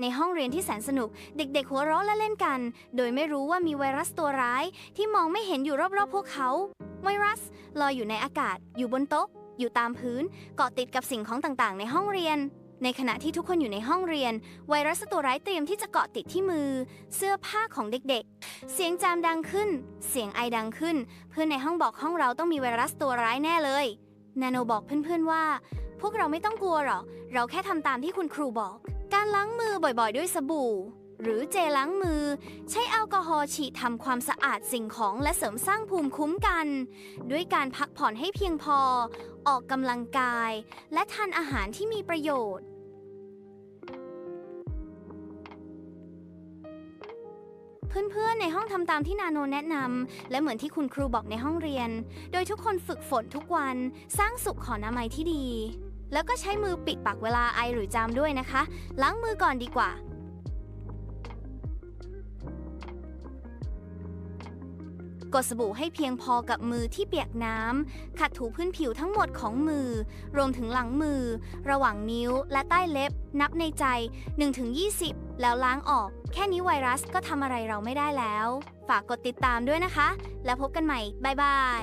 ในห้องเรียนที่แสนสนุก เด็กๆ หัวเราะและเล่นกัน โดยไม่รู้ว่ามีไวรัสตัวร้ายที่มองไม่เห็นอยู่รอบๆ พวกเขา ไวรัสลอยอยู่ในอากาศ อยู่บนโต๊ะ อยู่ตามพื้น เกาะติดกับสิ่งของต่างๆ ในห้องเรียน ในขณะที่ทุกคนอยู่ในห้องเรียน ไวรัสตัวร้ายเตรียมที่จะเกาะติดที่มือ เสื้อผ้าของเด็กๆ เสียงจามดังขึ้น เสียงไอดังขึ้น เพื่อนในห้องบอกห้องเราต้องมีไวรัสตัวร้ายแน่เลย นาโนบอกเพื่อนๆว่า พวกเราไม่ต้องกลัวหรอก เราแค่ทำตามที่คุณครูบอก การล้างมือบ่อยๆ ด้วยสบู่ หรือเจลล้างมือ ใช้แอลกอฮอล์ฉีดทำความสะอาดสิ่งของและเสริมสร้างภูมิคุ้มกัน ด้วยการพักผ่อนให้เพียงพอ ออกกำลังกาย และทานอาหารที่มีประโยชน์เพื่อนๆ ในห้องทำตามที่นาโนแนะนำ และเหมือนที่คุณครูบอกในห้องเรียน โดยทุกคนฝึกฝนทุกวัน สร้างสุขขอนามัยที่ดี แล้วก็ใช้มือปิดปากเวลาไอหรือจามด้วยนะคะ ล้างมือก่อนดีกว่า กดสบู่ให้เพียงพอกับมือที่เปียกน้ำ ขัดถูพื้นผิวทั้งหมดของมือ รวมถึงหลังมือ ระหว่างนิ้วและใต้เล็บ นับในใจ 1-20 แล้วล้างออก แค่นี้ไวรัสก็ทำอะไรเราไม่ได้แล้ว ฝากกดติดตามด้วยนะคะ แล้วพบกันใหม่ บ๊ายบาย